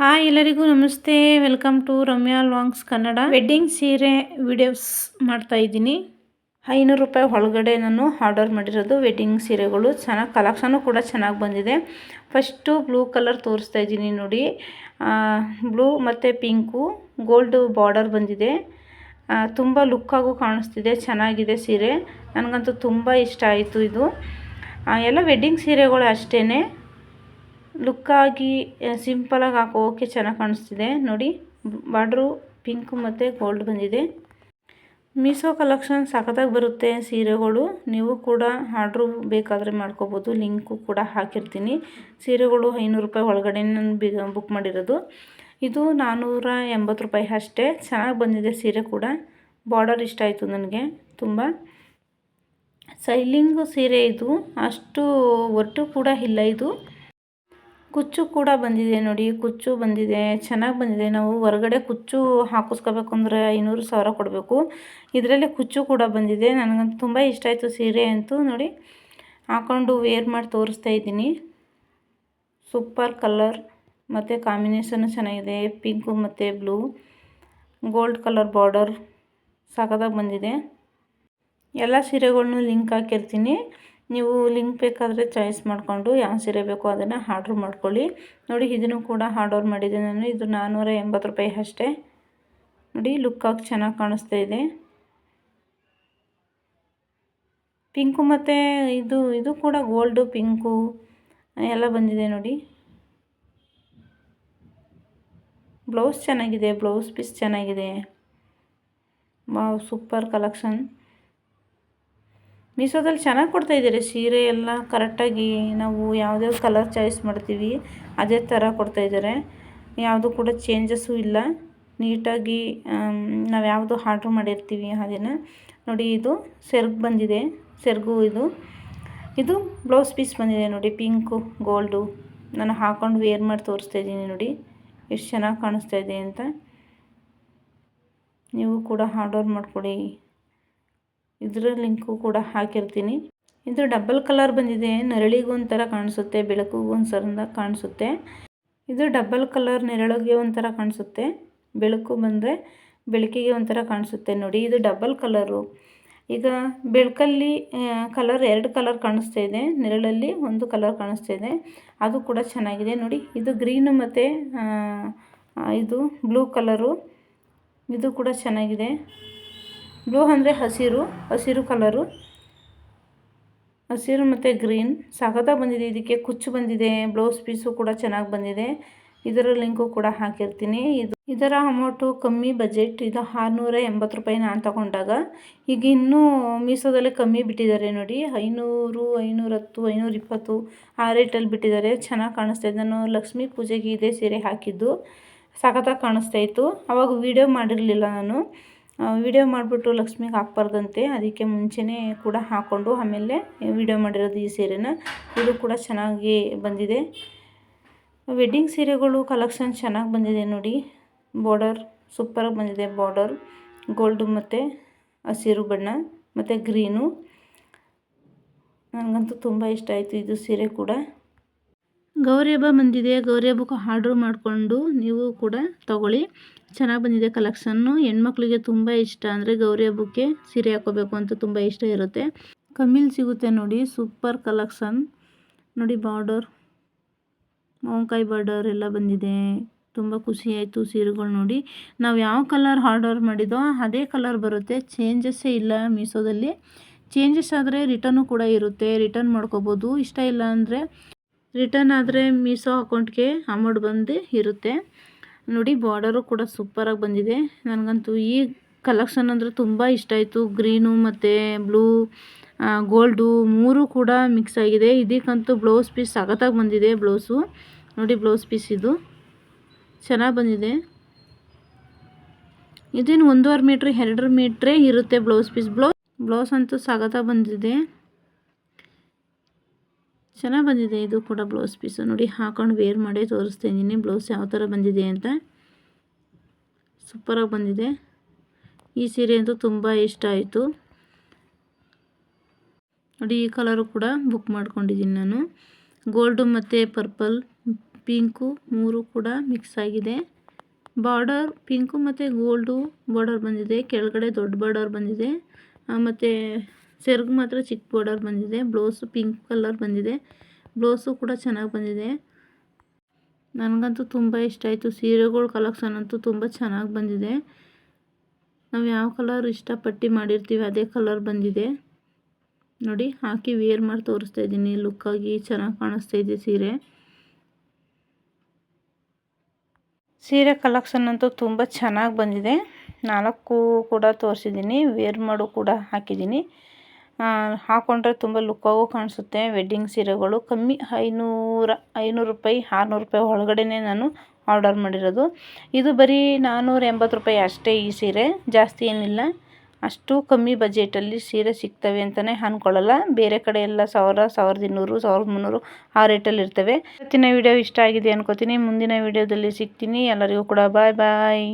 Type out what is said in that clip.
Hi ಎಲ್ಲರಿಗೂ ನಮಸ್ತೆ. Welcome to Ramya longs Kannada wedding ಸೀರೆ ವಿಡಿಯೋಸ್ ಮಾಡ್ತಾ ಇದ್ದೀನಿ. ಐನೂರು ರೂಪಾಯಿ ಒಳಗಡೆ ನಾನು ಆರ್ಡರ್ ಮಾಡಿರೋದು ವೆಡ್ಡಿಂಗ್ ಸೀರೆಗಳು. ಚೆನ್ನಾಗಿ ಕಲೆಕ್ಷನು ಕೂಡ ಚೆನ್ನಾಗಿ ಬಂದಿದೆ. ಫಸ್ಟು ಬ್ಲೂ ಕಲರ್ ತೋರಿಸ್ತಾ ಇದ್ದೀನಿ ನೋಡಿ. ಬ್ಲೂ ಮತ್ತು ಪಿಂಕು ಗೋಲ್ಡು ಬಾರ್ಡರ್ ಬಂದಿದೆ. ತುಂಬ ಲುಕ್ಕಾಗೂ ಕಾಣಿಸ್ತಿದೆ. ಚೆನ್ನಾಗಿದೆ ಸೀರೆ. ನನಗಂತೂ ತುಂಬ ಇಷ್ಟ ಆಯಿತು ಇದು. ಎಲ್ಲ ವೆಡ್ಡಿಂಗ್ ಸೀರೆಗಳು ಅಷ್ಟೇ ಲುಕ್ಕಾಗಿ ಸಿಂಪಲಾಗಿ ಹಾಕೋಕೆ ಚೆನ್ನಾಗಿ ಕಾಣಿಸ್ತಿದೆ. ನೋಡಿ, ಬಾರ್ಡ್ರು ಪಿಂಕ್ ಮತ್ತು ಗೋಲ್ಡ್ ಬಂದಿದೆ. ಮೀಸೋ ಕಲೆಕ್ಷನ್ ಸಖತ್ತಾಗಿ ಬರುತ್ತೆ ಸೀರೆಗಳು. ನೀವು ಕೂಡ ಆರ್ಡ್ರು ಬೇಕಾದರೆ ಮಾಡ್ಕೋಬೋದು. ಲಿಂಕು ಕೂಡ ಹಾಕಿರ್ತೀನಿ. ಸೀರೆಗಳು ಐನೂರು ರೂಪಾಯಿ ಒಳಗಡೆ ನಾನು ಬುಕ್ ಮಾಡಿರೋದು. ಇದು ನಾನ್ನೂರ ಎಂಬತ್ತು ರೂಪಾಯಿ ಅಷ್ಟೇ. ಚೆನ್ನಾಗಿ ಬಂದಿದೆ ಸೀರೆ ಕೂಡ. ಬಾರ್ಡರ್ ಇಷ್ಟ ಆಯಿತು ನನಗೆ. ತುಂಬ. ಸೈಲಿಂಗು ಸೀರೆ ಇದು. ಅಷ್ಟು ಒಟ್ಟು ಕೂಡ ಇಲ್ಲ ಇದು. ಕುಚ್ಚು ಕೂಡ ಬಂದಿದೆ ನೋಡಿ, ಕುಚ್ಚು ಬಂದಿದೆ, ಚೆನ್ನಾಗಿ ಬಂದಿದೆ. ನಾವು ಹೊರಗಡೆ ಕುಚ್ಚು ಹಾಕಿಸ್ಕೋಬೇಕು ಅಂದರೆ ಐನೂರು ಸಾವಿರ ಕೊಡಬೇಕು. ಇದರಲ್ಲಿ ಕುಚ್ಚು ಕೂಡ ಬಂದಿದೆ, ನನಗಂತೂ ತುಂಬ ಇಷ್ಟ ಆಯಿತು ಸೀರೆ ಅಂತೂ ನೋಡಿ. ಹಾಕ್ಕೊಂಡು ವೇರ್ ಮಾಡಿ ತೋರಿಸ್ತಾ ಇದ್ದೀನಿ. ಸೂಪರ್ ಕಲರ್ ಮತ್ತು ಕಾಂಬಿನೇಷನು ಚೆನ್ನಾಗಿದೆ ಪಿಂಕು ಮತ್ತು ಬ್ಲೂ ಗೋಲ್ಡ್ ಕಲರ್ ಬಾರ್ಡರ್ ಸಾಕದಾಗಿ ಬಂದಿದೆ. ಎಲ್ಲ ಸೀರೆಗಳ್ನೂ ಲಿಂಕ್ ಹಾಕಿರ್ತೀನಿ. ನೀವು ಲಿಂಕ್ ಬೇಕಾದರೆ ಚಾಯ್ಸ್ ಮಾಡಿಕೊಂಡು ಯಾವ ಸೀರೆ ಬೇಕೋ ಅದನ್ನು ಆರ್ಡ್ರ್ ಮಾಡ್ಕೊಳ್ಳಿ. ನೋಡಿ, ಇದನ್ನು ಕೂಡ ಆರ್ಡರ್ ಮಾಡಿದ್ದೆ ನಾನು. ಇದು ನಾನ್ನೂರ ಎಂಬತ್ತು ರೂಪಾಯಿ ಅಷ್ಟೇ. ನೋಡಿ ಲುಕ್ಕಾಗಿ ಚೆನ್ನಾಗಿ ಕಾಣಿಸ್ತಾ ಇದೆ. ಪಿಂಕು ಮತ್ತು ಇದು ಇದು ಕೂಡ ಗೋಲ್ಡು ಪಿಂಕು ಎಲ್ಲ ಬಂದಿದೆ ನೋಡಿ. ಬ್ಲೌಸ್ ಚೆನ್ನಾಗಿದೆ, ಬ್ಲೌಸ್ ಪೀಸ್ ಚೆನ್ನಾಗಿದೆ. Wow, super collection. ಮೀಶೋದಲ್ಲಿ ಚೆನ್ನಾಗಿ ಕೊಡ್ತಾಯಿದ್ದಾರೆ ಸೀರೆ ಎಲ್ಲ ಕರೆಕ್ಟಾಗಿ ನಾವು ಯಾವುದ್ಯಾವ್ದು ಕಲರ್ ಚಾಯ್ಸ್ ಮಾಡ್ತೀವಿ, ಅದೇ ಥರ ಕೊಡ್ತಾಯಿದ್ದಾರೆ ಯಾವುದು ಕೂಡ ಚೇಂಜಸ್ಸು ಇಲ್ಲ. ನೀಟಾಗಿ ನಾವು ಯಾವುದು ಆರ್ಡ್ರ್ ಮಾಡಿರ್ತೀವಿ ಅದನ್ನು ನೋಡಿ ಇದು ಸೆರ್ಗು ಬಂದಿದೆ. ಸೆರ್ಗು ಇದು. ಇದು ಬ್ಲೌಸ್ ಪೀಸ್ ಬಂದಿದೆ ನೋಡಿ ಪಿಂಕು ಗೋಲ್ಡು ನಾನು ಹಾಕೊಂಡು ವೇರ್ ಮಾಡಿ ತೋರಿಸ್ತಾ ಇದ್ದೀನಿ ನೋಡಿ. ಎಷ್ಟು ಚೆನ್ನಾಗಿ ಕಾಣಿಸ್ತಾ ಇದೆ ಅಂತ. ನೀವು ಕೂಡ ಆರ್ಡರ್ ಮಾಡಿಕೊಡಿ ಇದರ ಲಿಂಕು ಕೂಡ ಹಾಕಿರ್ತೀನಿ. ಇದು ಡಬಲ್ ಕಲರ್ ಬಂದಿದೆ. ನೆರಳಿಗೂ ಒಂಥರ ಕಾಣಿಸುತ್ತೆ, ಬೆಳಕಿಗೂ ಒಂದು ಕಾಣಿಸುತ್ತೆ. ಇದು ಡಬಲ್ ಕಲರ್ ನೆರಳಿಗೆ ಒಂಥರ ಕಾಣಿಸುತ್ತೆ, ಬೆಳಕು ಬಂದರೆ ಬೆಳಕಿಗೆ ಒಂಥರ ಕಾಣಿಸುತ್ತೆ ನೋಡಿ. ಇದು ಡಬಲ್ ಕಲರು. ಈಗ ಬೆಳಕಲ್ಲಿ ಕಲರ್ ಎರಡು ಕಲರ್ ಕಾಣಿಸ್ತಾ ಇದೆ. ನೆರಳಲ್ಲಿ ಒಂದು ಕಲರ್ ಕಾಣಿಸ್ತಾ ಇದೆ. ಅದು ಕೂಡ ಚೆನ್ನಾಗಿದೆ ನೋಡಿ. ಇದು ಗ್ರೀನು ಮತ್ತು ಇದು ಬ್ಲೂ ಕಲರು. ಇದು ಕೂಡ ಚೆನ್ನಾಗಿದೆ. ಬ್ಲೂ ಅಂದರೆ ಹಸಿರು ಹಸಿರು ಕಲರು, ಹಸಿರು ಮತ್ತು ಗ್ರೀನ್. ಸಖತ್ತಾಗಿ ಬಂದಿದೆ, ಇದಕ್ಕೆ ಕುಚ್ಚು ಬಂದಿದೆ, ಬ್ಲೌಸ್ ಪೀಸು ಕೂಡ ಚೆನ್ನಾಗಿ ಬಂದಿದೆ. ಇದರ ಲಿಂಕು ಕೂಡ ಹಾಕಿರ್ತೀನಿ. ಇದು ಇದರ ಅಮೌಂಟು ಕಮ್ಮಿ ಬಜೆಟ್ ಇದು ಆರುನೂರ ಎಂಬತ್ತು ರೂಪಾಯಿ ನಾನು ತಗೊಂಡಾಗ. ಈಗ ಇನ್ನೂ ಮೀಸೋದಲ್ಲಿ ಕಮ್ಮಿ ಬಿಟ್ಟಿದ್ದಾರೆ ನೋಡಿ, ಐನೂರು, ಐನೂರತ್ತು ಐನೂರ ಇಪ್ಪತ್ತು ಆ ರೇಟಲ್ಲಿ ಬಿಟ್ಟಿದ್ದಾರೆ. ಚೆನ್ನಾಗಿ ಕಾಣಿಸ್ತಾ ಇದೆ. ನಾನು ಲಕ್ಷ್ಮೀ ಪೂಜೆಗೆ ಇದೇ ಸೀರೆ ಹಾಕಿದ್ದು. ಸಖತ್ತಾಗಿ ಕಾಣಿಸ್ತಾ ಇತ್ತು. ಆವಾಗ ವೀಡಿಯೋ ಮಾಡಿರಲಿಲ್ಲ ನಾನು. ವಿಡಿಯೋ ಮಾಡಿಬಿಟ್ಟು ಲಕ್ಷ್ಮಿಗೆ ಹಾಕ್ಬಾರ್ದಂತೆ. ಅದಕ್ಕೆ ಮುಂಚೆನೇ ಕೂಡ ಹಾಕ್ಕೊಂಡು ಆಮೇಲೆ ವಿಡಿಯೋ ಮಾಡಿರೋದು ಈ ಸೀರೆನ. ಇದು ಕೂಡ ಚೆನ್ನಾಗಿ ಬಂದಿದೆ. ವೆಡ್ಡಿಂಗ್ ಸೀರೆಗಳು ಕಲೆಕ್ಷನ್ ಚೆನ್ನಾಗಿ ಬಂದಿದೆ ನೋಡಿ. ಬಾರ್ಡರ್ ಸೂಪರಾಗಿ ಬಂದಿದೆ ಬಾರ್ಡರ್ ಗೋಲ್ಡು ಮತ್ತು ಹಸಿರು ಬಣ್ಣ ಮತ್ತು ಗ್ರೀನು ನನಗಂತೂ ತುಂಬ ಇಷ್ಟ ಆಯಿತು ಇದು ಸೀರೆ ಕೂಡ. ಗೌರಿ ಹಬ್ಬ ಬಂದಿದೆ. ಗೌರಿ ಹಬ್ಬಕ್ಕೆ ಆರ್ಡ್ರ್ ಮಾಡಿಕೊಂಡು ನೀವು ಕೂಡ ತಗೊಳ್ಳಿ. ಚೆನ್ನಾಗಿ ಬಂದಿದೆ ಕಲೆಕ್ಷನ್ನು ಹೆಣ್ಮಕ್ಳಿಗೆ ತುಂಬ ಇಷ್ಟ. ಅಂದರೆ ಗೌರಿ ಹಬ್ಬಕ್ಕೆ ಸೀರೆ ಹಾಕೋಬೇಕು ಅಂತ ತುಂಬ ಇಷ್ಟ ಇರುತ್ತೆ. ಕಮ್ಮಿಲಿ ಸಿಗುತ್ತೆ ನೋಡಿ. ಸೂಪರ್ ಕಲೆಕ್ಷನ್ ನೋಡಿ ಬಾರ್ಡರ್ ಮಾವಿನಕಾಯಿ ಬಾರ್ಡರ್ ಎಲ್ಲ ಬಂದಿದೆ. ತುಂಬ ಖುಷಿ ಆಯಿತು ಸೀರೆಗಳು ನೋಡಿ. ನಾವು ಯಾವ ಕಲರ್ ಆರ್ಡರ್ ಮಾಡಿದೋ ಅದೇ ಕಲರ್ ಬರುತ್ತೆ. ಚೇಂಜಸ್ಸೇ ಇಲ್ಲ ಮೀಸೋದಲ್ಲಿ ಚೇಂಜಸ್ ಆದರೆ ರಿಟರ್ನು ಕೂಡ ಇರುತ್ತೆ. ರಿಟರ್ನ್ ಮಾಡ್ಕೋಬೋದು. ಇಷ್ಟ ಇಲ್ಲ ಅಂದರೆ ರಿಟರ್ನ್ ಆದರೆ ಮೀಸೋ ಅಕೌಂಟ್ಗೆ ಅಮೌಂಟ್ ಬಂದು ಇರುತ್ತೆ. ನೋಡಿ ಬಾರ್ಡರು ಕೂಡ ಸೂಪರಾಗಿ ಬಂದಿದೆ. ನನಗಂತೂ ಈ ಕಲೆಕ್ಷನ್ ಅಂದರೆ ತುಂಬ ಇಷ್ಟ ಆಯಿತು. ಗ್ರೀನು ಮತ್ತು ಬ್ಲೂ ಗೋಲ್ಡು ಮೂರು ಕೂಡ ಮಿಕ್ಸ್ ಆಗಿದೆ. ಇದಕ್ಕಂತೂ ಬ್ಲೌಸ್ ಪೀಸ್ ಸಖತ್ತಾಗಿ ಬಂದಿದೆ ಬ್ಲೌಸು ನೋಡಿ ಬ್ಲೌಸ್ ಪೀಸ್ ಇದು. ಚೆನ್ನಾಗಿ ಬಂದಿದೆ. ಇದೇನು ಒಂದೂವರೆ ಮೀಟ್ರ್ ಎರಡು ಮೀಟ್ರೇ ಇರುತ್ತೆ ಬ್ಲೌಸ್ ಪೀಸ್ ಬ್ಲೌಸ್ ಬ್ಲೌಸ್ ಅಂತೂ ಸಖತ್ತಾಗಿ ಬಂದಿದೆ. ಚೆನ್ನಾಗಿ ಬಂದಿದೆ. ಇದು ಕೂಡ ಬ್ಲೌಸ್ ಪೀಸು. ನೋಡಿ, ಹಾಕೊಂಡು ವೇರ್ ಮಾಡಿ ತೋರಿಸ್ತಾ ಬ್ಲೌಸ್ ಯಾವ ಥರ ಬಂದಿದೆ ಅಂತ. ಸೂಪರಾಗಿ ಬಂದಿದೆ. ಈ ಸೀರೆ ಅಂತೂ ತುಂಬ ಇಷ್ಟ ಆಯಿತು. ನೋಡಿ, ಈ ಕಲರು ಕೂಡ ಬುಕ್ ಮಾಡ್ಕೊಂಡಿದ್ದೀನಿ ನಾನು. ಗೋಲ್ಡು ಮತ್ತು ಪರ್ಪಲ್ ಪಿಂಕು ಮೂರು ಕೂಡ ಮಿಕ್ಸ್ ಆಗಿದೆ. ಬಾರ್ಡರ್ ಪಿಂಕು ಮತ್ತು ಗೋಲ್ಡು ಬಾರ್ಡರ್ ಬಂದಿದೆ. ಕೆಳಗಡೆ ದೊಡ್ಡ ಬಾರ್ಡರ್ ಬಂದಿದೆ. ಮತ್ತು ಸೆರಗು ಮಾತ್ರ ಚಿಕ್ಕ ಬಾರ್ಡರ್ ಬಂದಿದೆ. ಬ್ಲೌಸು ಪಿಂಕ್ ಕಲರ್ ಬಂದಿದೆ. ಬ್ಲೌಸು ಕೂಡ ಚೆನ್ನಾಗಿ ಬಂದಿದೆ. ನನಗಂತೂ ತುಂಬ ಇಷ್ಟ ಆಯಿತು. ಸೀರೆಗಳ ಕಲೆಕ್ಷನ್ ಅಂತೂ ತುಂಬ ಚೆನ್ನಾಗಿ ಬಂದಿದೆ. ನಾವು ಯಾವ ಕಲರ್ ಇಷ್ಟಪಟ್ಟು ಮಾಡಿರ್ತೀವಿ ಅದೇ ಕಲರ್ ಬಂದಿದೆ. ನೋಡಿ, ಹಾಕಿ ವೇರ್ ಮಾಡಿ ತೋರಿಸ್ತಾ ಇದ್ದೀನಿ. ಲುಕ್ಕಾಗಿ ಚೆನ್ನಾಗಿ ಕಾಣಿಸ್ತಾ ಇದೆ ಸೀರೆ. ಸೀರೆ ಕಲೆಕ್ಷನ್ ಅಂತೂ ತುಂಬ ಚೆನ್ನಾಗಿ ಬಂದಿದೆ. ನಾಲ್ಕು ಕೂಡ ತೋರಿಸಿದ್ದೀನಿ. ವೇರ್ ಮಾಡು ಕೂಡ ಹಾಕಿದ್ದೀನಿ. ಹಾಕ್ಕೊಂಡ್ರೆ ತುಂಬ ಲುಕ್ಕಾಗೂ ಕಾಣಿಸುತ್ತೆ. ವೆಡ್ಡಿಂಗ್ ಸೀರೆಗಳು ಕಮ್ಮಿ ಐನೂರ, ಐನೂರು ರೂಪಾಯಿ, ಆರುನೂರು ರೂಪಾಯಿ ಒಳಗಡೆನೇ ನಾನು ಆರ್ಡರ್ ಮಾಡಿರೋದು. ಇದು ಬರೀ ನಾನ್ನೂರ ಎಂಬತ್ತು ರೂಪಾಯಿ ಅಷ್ಟೇ ಈ ಸೀರೆ. ಜಾಸ್ತಿ ಏನಿಲ್ಲ. ಅಷ್ಟು ಕಮ್ಮಿ ಬಜೆಟಲ್ಲಿ ಸೀರೆ ಸಿಗ್ತವೆ ಅಂತಲೇ ಅಂದ್ಕೊಳ್ಳಲ್ಲ ಬೇರೆ ಕಡೆ ಎಲ್ಲ ಸಾವಿರ, ಸಾವಿರದ ಇನ್ನೂರು, ಸಾವಿರದ ಮುನ್ನೂರು ಆ ರೇಟಲ್ಲಿ ಇರ್ತವೆ. ಇವತ್ತಿನ ವಿಡಿಯೋ ಇಷ್ಟ ಆಗಿದೆ ಅನ್ಕೋತೀನಿ. ಮುಂದಿನ ವಿಡಿಯೋದಲ್ಲಿ ಸಿಗ್ತೀನಿ. ಎಲ್ಲರಿಗೂ ಕೂಡ ಬಾಯ್ ಬಾಯ್.